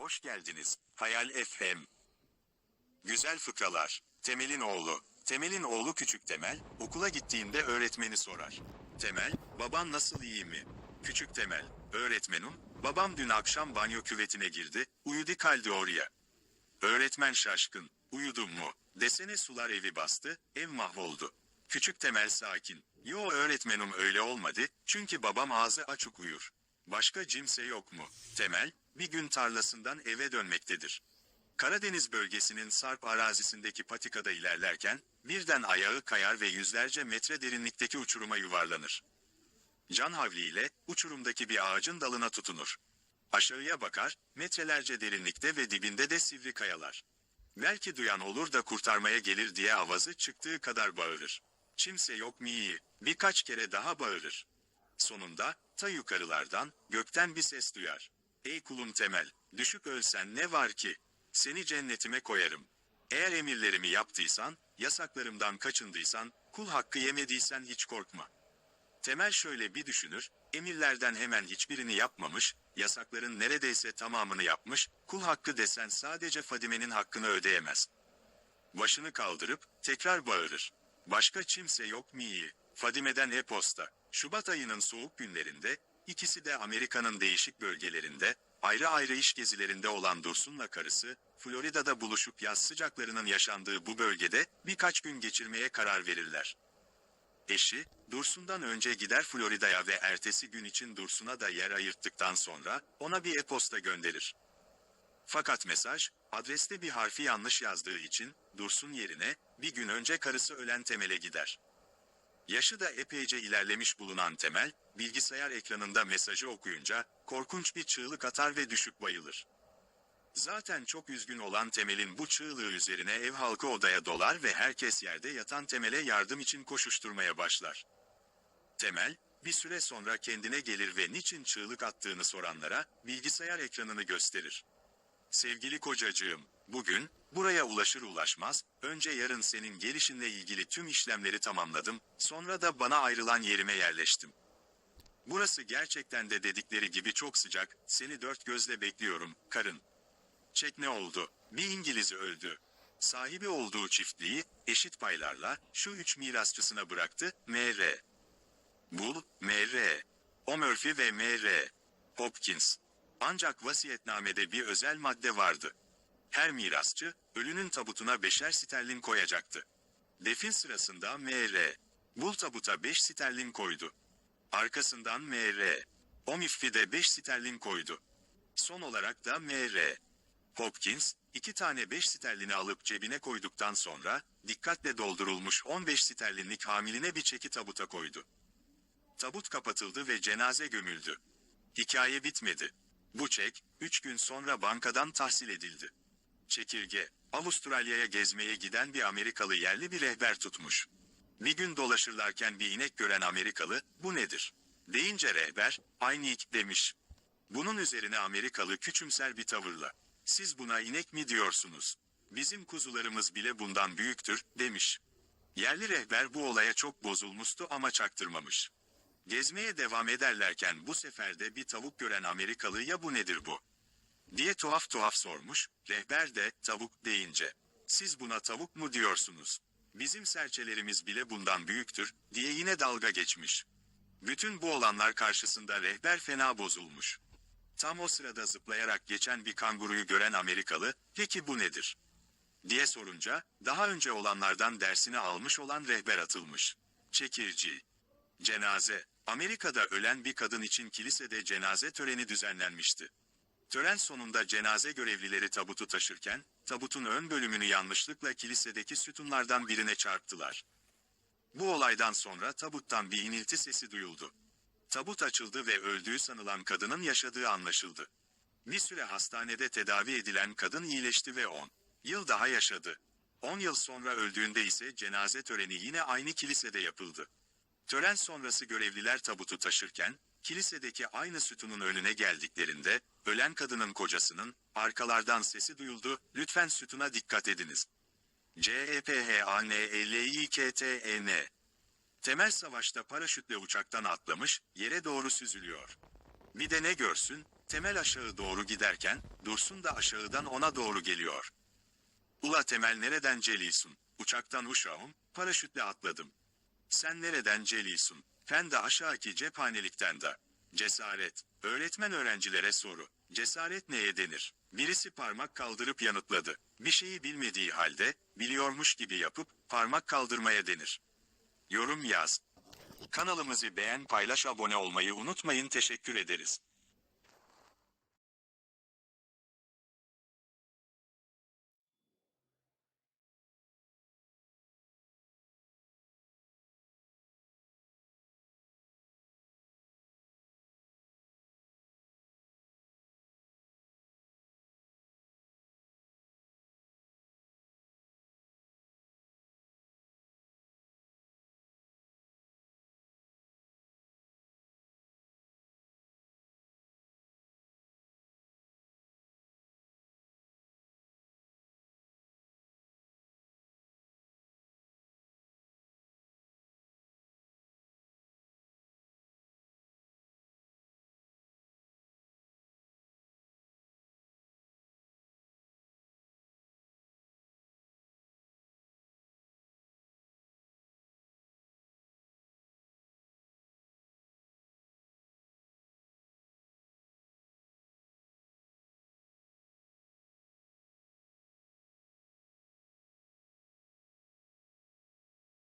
Hoş geldiniz. Hayal FM. Güzel fıkralar. Temel'in oğlu. Temel'in oğlu küçük Temel, okula gittiğinde öğretmeni sorar. Temel, baban nasıl iyi mi? Küçük Temel, öğretmenim, babam dün akşam banyo küvetine girdi, uyudu kaldı oraya. Öğretmen şaşkın, uyudun mu? Desene sular evi bastı, ev mahvoldu. Küçük Temel sakin. Yo öğretmenim öyle olmadı, çünkü babam ağzı açık uyur. Başka kimse yok mu? Temel, bir gün tarlasından eve dönmektedir. Karadeniz bölgesinin Sarp arazisindeki patikada ilerlerken, birden ayağı kayar ve yüzlerce metre derinlikteki uçuruma yuvarlanır. Can havliyle, uçurumdaki bir ağacın dalına tutunur. Aşağıya bakar, metrelerce derinlikte ve dibinde de sivri kayalar. Belki duyan olur da kurtarmaya gelir diye avazı çıktığı kadar bağırır. Kimse yok mu iyi, birkaç kere daha bağırır. Sonunda, ta yukarılardan, gökten bir ses duyar. Ey kulum temel, düşüp ölsen ne var ki? Seni cennetime koyarım. Eğer emirlerimi yaptıysan, yasaklarımdan kaçındıysan, kul hakkı yemediysen hiç korkma. Temel şöyle bir düşünür, emirlerden hemen hiçbirini yapmamış, yasakların neredeyse tamamını yapmış, kul hakkı desen sadece Fadime'nin hakkını ödeyemez. Başını kaldırıp, tekrar bağırır. Başka kimse yok mu iyi? Fadime'den e-posta. Şubat ayının soğuk günlerinde, ikisi de Amerika'nın değişik bölgelerinde, ayrı ayrı iş gezilerinde olan Dursun'la karısı, Florida'da buluşup yaz sıcaklarının yaşandığı bu bölgede birkaç gün geçirmeye karar verirler. Eşi, Dursun'dan önce gider Florida'ya ve ertesi gün için Dursun'a da yer ayırttıktan sonra ona bir e-posta gönderir. Fakat mesaj, adreste bir harfi yanlış yazdığı için Dursun yerine bir gün önce karısı ölen Temel'e gider. Yaşı da epeyce ilerlemiş bulunan Temel, bilgisayar ekranında mesajı okuyunca korkunç bir çığlık atar ve düşüp bayılır. Zaten çok üzgün olan Temel'in bu çığlığı üzerine ev halkı odaya dolar ve herkes yerde yatan Temel'e yardım için koşuşturmaya başlar. Temel, bir süre sonra kendine gelir ve niçin çığlık attığını soranlara bilgisayar ekranını gösterir. Sevgili kocacığım, bugün, buraya ulaşır ulaşmaz, önce yarın senin gelişinle ilgili tüm işlemleri tamamladım, sonra da bana ayrılan yerime yerleştim. Burası gerçekten de dedikleri gibi çok sıcak, seni dört gözle bekliyorum, karın. Çek ne oldu? Bir İngiliz öldü. Sahibi olduğu çiftliği, eşit paylarla, şu üç mirasçısına bıraktı, M.R. Bull, M.R. O Murphy ve M.R. Hopkins. Ancak vasiyetnamede bir özel madde vardı. Her mirasçı, ölünün tabutuna beşer sterlin koyacaktı. Defin sırasında M.R. Bull tabuta beş sterlin koydu. Arkasından M.R. O Murphy de beş sterlin koydu. Son olarak da M.R. Hopkins, iki tane 5 sterlini alıp cebine koyduktan sonra, dikkatle doldurulmuş 15 sterlinlik hamiline bir çeki tabuta koydu. Tabut kapatıldı ve cenaze gömüldü. Hikaye bitmedi. Bu çek, 3 gün sonra bankadan tahsil edildi. Çekirge, Avustralya'ya gezmeye giden bir Amerikalı yerli bir rehber tutmuş. Bir gün dolaşırlarken bir inek gören Amerikalı, bu nedir? Deyince rehber, aynı ik demiş. Bunun üzerine Amerikalı küçümser bir tavırla, siz buna inek mi diyorsunuz? Bizim kuzularımız bile bundan büyüktür, demiş. Yerli rehber bu olaya çok bozulmuştu ama çaktırmamış. Gezmeye devam ederlerken bu sefer de bir tavuk gören Amerikalı ya bu nedir bu? Diye tuhaf tuhaf sormuş, rehber de tavuk deyince. Siz buna tavuk mu diyorsunuz? Bizim serçelerimiz bile bundan büyüktür, diye yine dalga geçmiş. Bütün bu olanlar karşısında rehber fena bozulmuş. Tam o sırada zıplayarak geçen bir kanguruyu gören Amerikalı, peki bu nedir? diye sorunca, daha önce olanlardan dersini almış olan rehber atılmış. Çekirci. Cenaze. Amerika'da ölen bir kadın için kilisede cenaze töreni düzenlenmişti. Tören sonunda cenaze görevlileri tabutu taşırken, tabutun ön bölümünü yanlışlıkla kilisedeki sütunlardan birine çarptılar. Bu olaydan sonra tabuttan bir inilti sesi duyuldu. Tabut açıldı ve öldüğü sanılan kadının yaşadığı anlaşıldı. Bir süre hastanede tedavi edilen kadın iyileşti ve 10 yıl daha yaşadı. 10 yıl sonra öldüğünde ise cenaze töreni yine aynı kilisede yapıldı. Tören sonrası görevliler tabutu taşırken, kilisedeki aynı sütunun önüne geldiklerinde, ölen kadının kocasının, arkalardan sesi duyuldu, lütfen sütuna dikkat ediniz. E C-E-P-H-A-N-L-I-K-T-E-N Temel savaşta paraşütle uçaktan atlamış, yere doğru süzülüyor. Bir de ne görsün, Temel aşağı doğru giderken, Dursun da aşağıdan ona doğru geliyor. Ula Temel nereden celisun? Uçaktan uşağım, paraşütle atladım. Sen nereden celisun? Fen de aşağıki cephanelikten de. Cesaret. Öğretmen öğrencilere soru. Cesaret neye denir? Birisi parmak kaldırıp yanıtladı. Bir şeyi bilmediği halde, biliyormuş gibi yapıp, parmak kaldırmaya denir. Yorum yaz. Kanalımızı beğen paylaş abone olmayı unutmayın teşekkür ederiz.